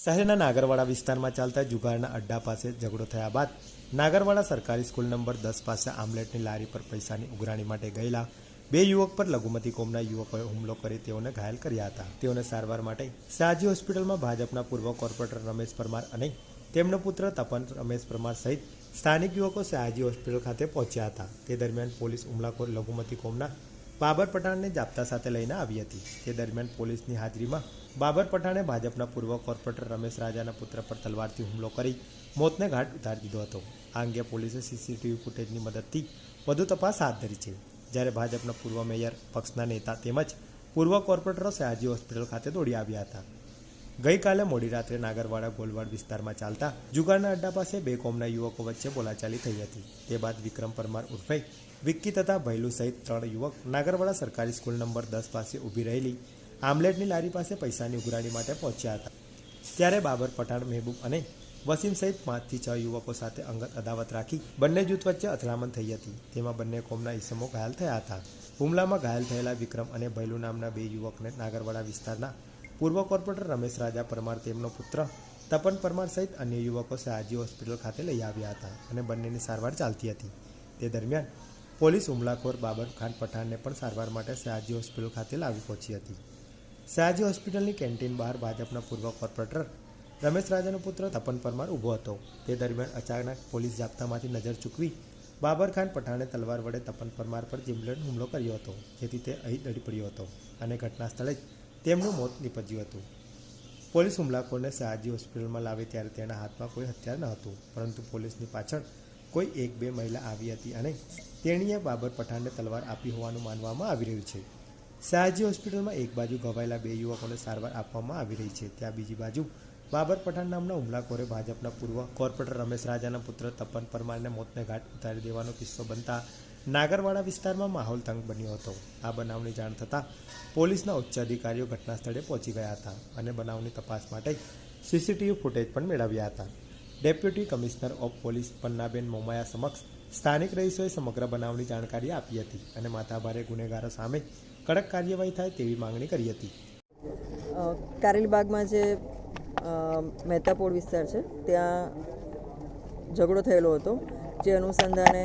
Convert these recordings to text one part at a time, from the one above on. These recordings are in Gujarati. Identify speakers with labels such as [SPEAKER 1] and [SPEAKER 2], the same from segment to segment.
[SPEAKER 1] શહેરના નાગરવાડા વિસ્તારમાં ચાલતા જુગારના અડ્ડા પાસે ઝઘડો થયા બાદ નાગરવાડા સરકારી સ્કૂલ નંબર દસ પાસે આમલેટની લારી પર પૈસાની ઉઘરાણી માટે ગયેલા બે યુવક પર લઘુમતી કોમના યુવકોએ હુમલો કરી તેઓને ઘાયલ કર્યા હતા. તેઓને સારવાર માટે શાહજી હોસ્પિટલમાં ભાજપના પૂર્વ કોર્પોરેટર રમેશ પરમાર અને તેમનો પુત્ર તપન રમેશ પરમાર સહિત સ્થાનિક યુવકો શાહજી હોસ્પિટલ ખાતે પહોંચ્યા હતા. તે દરમિયાન પોલીસ હુમલાખોર લઘુમતી કોમના બાબર પઠાણને જાપ્તા સાથે લઈને આવી હતી. તે દરમિયાન પોલીસની હાજરીમાં બાબર પઠાણે ભાજપના પૂર્વ કોર્પોરેટર રમેશ રાજાના પુત્ર પર તલવારથી હુમલો કરી મોતને ઘાટ ઉતારી દીધો હતો. આ અંગે પોલીસે સીસીટીવી ફૂટેજની મદદથી વધુ તપાસ હાથ ધરી છે. જ્યારે ભાજપના પૂર્વ મેયર પક્ષના નેતા તેમજ પૂર્વ કોર્પોરેટરો સયાજી હોસ્પિટલ ખાતે દોડી આવ્યા હતા. ગઈકાલે મોડી રાત્રે નાગરવાડા ગોલવાડ વિસ્તારમાં ચાલતા જુગારના અડ્ડા પાસે બે કોમના યુવકો વચ્ચે બોલાચાલી થઈ હતી. તે બાદ વિક્રમ પરમાર ઉર્ફે વિક્કી તથા ભૈલુ સહિત ત્રણ યુવક નાગરવાડા સરકારી સ્કૂલ નંબર દસ પાસે ઊભી રહેલી આમલેટની લારી પાસે પૈસાની ઉઘરાણી માટે પહોંચ્યા હતા. ત્યારે બાબર પઠાણ મહેબૂબ અને વસીમ સહિત પાંચથી છ યુવકો સાથે અંગત અદાવત રાખી બંને જૂથ વચ્ચે અથડામણ થઈ હતી. તેમાં બંને કોમના ઇસમો ઘાયલ થયા હતા. હુમલામાં ઘાયલ થયેલા વિક્રમ અને ભૈલુ નામના બે યુવકને નાગરવાડા વિસ્તારના પૂર્વ કોર્પોરેટર રમેશ રાજા પરમાર તેમનો પુત્ર તપન પરમાર સહિત અન્ય યુવકો સયાજી હોસ્પિટલ ખાતે લઈ આવ્યા હતા અને બંનેની સારવાર ચાલતી હતી. તે દરમિયાન પોલીસ હુમલાખોર બાબર ખાન પઠાણને પણ સારવાર માટે સયાજી હોસ્પિટલ ખાતે લાવી પહોંચી હતી. સયાજી હોસ્પિટલની કેન્ટીન બહાર ભાજપના પૂર્વ કોર્પોરેટર રમેશ રાજાનો પુત્ર તપન પરમાર ઊભો હતો. તે દરમિયાન અચાનક પોલીસ જાપ્તામાંથી નજર ચૂકવી બાબર ખાન પઠાણે તલવાર વડે તપન પરમાર પર જીમલેટ હુમલો કર્યો હતો, જેથી તે અહીં દડી પડ્યો હતો અને ઘટના સ્થળે જ તેમનું મોત નીપજ્યું હતું. પોલીસ હુમલાખોરને સયાજી હોસ્પિટલમાં લાવી ત્યારે તેના હાથમાં કોઈ હથિયાર ન હતું, પરંતુ પોલીસની પાછળ કોઈ એક બે મહિલા આવી હતી અને તેણીએ બાબર પઠાણને તલવાર આપી હોવાનું માનવામાં આવી રહ્યું છે. સયાજી હોસ્પિટલમાં એક બાજુ ઘવાયેલા બે યુવકોને સારવાર આપવામાં આવી રહી છે, ત્યાં બીજી બાજુ બાબર પઠાણ નામના હુમલાખોરે ભાજપના પૂર્વ કોર્પોરેટર રમેશ રાજાના પુત્ર તપન પરમારને મોતને ઘાટ ઉતારી દેવાનો કિસ્સો બનતા નાગરવાડા વિસ્તારમાં માહોલ તંગ બન્યો હતો. આ બનાવની જાણ થતાં પોલીસના ઉચ્ચ અધિકારીઓ ઘટના સ્થળે પહોંચી ગયા હતા અને બનાવની તપાસ માટે સીસીટીવી ફૂટેજ પણ મેળવ્યા હતા. Deputy commissioner of police Pannaben Momaya સમક્ષ સ્થાનિક રહીશોએ સમગ્ર બનાવની જાણકારી આપી હતી અને માથાભારે ગુનેગારો સામે કડક કાર્યવાહી થાય તેવી માંગણી કરી હતી.
[SPEAKER 2] કારેલીબાગમાં જે મહેતાપોળ વિસ્તાર છે, ત્યાં ઝઘડો થયેલો હતો, જે અનુસંધાને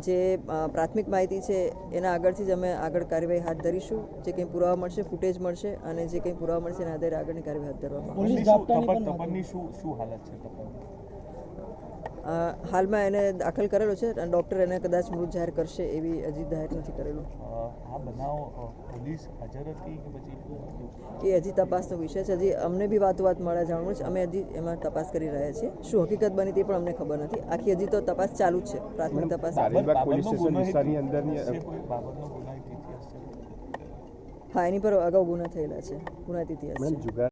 [SPEAKER 2] જે પ્રાથમિક માહિતી છે એના આગળથી જ અમે આગળ કાર્યવાહી હાથ ધરીશું. જે કંઈ પુરાવા મળશે ફૂટેજ મળશે અને જે કંઈ પુરાવા મળશે એના આધારે આગળની કાર્યવાહી હાથ ધરવામાં આવશે
[SPEAKER 3] પોલીસ તપન તપનની શું શું હાલત છે તપન
[SPEAKER 2] અ, હાલમાં એને દાખલ કરેલો છે અને ડૉક્ટર એને કદાચ મૃત જાહેર કરશે એવી હજી જાહેર નથી કરેલું.
[SPEAKER 3] આ બનાવ પોલીસ હાજર હતી કે પછી
[SPEAKER 2] એ હજી તપાસનો વિષય છે. હજી અમને બી વાતો વાત મળે જાણવું છે. અમે હજી એમાં તપાસ કરી રહ્યા છીએ. શું હકીકત બની તે પણ અમને ખબર નથી. આખી હજી તો તપાસ ચાલુ જ છે. પ્રાથમિક તપાસ.
[SPEAKER 4] પોલીસ સ્ટેશન વિસ્તારની અંદરની
[SPEAKER 2] હા એની પર અગાઉ ગુના થયેલા છે. ગુનાહિત ઇતિહાસ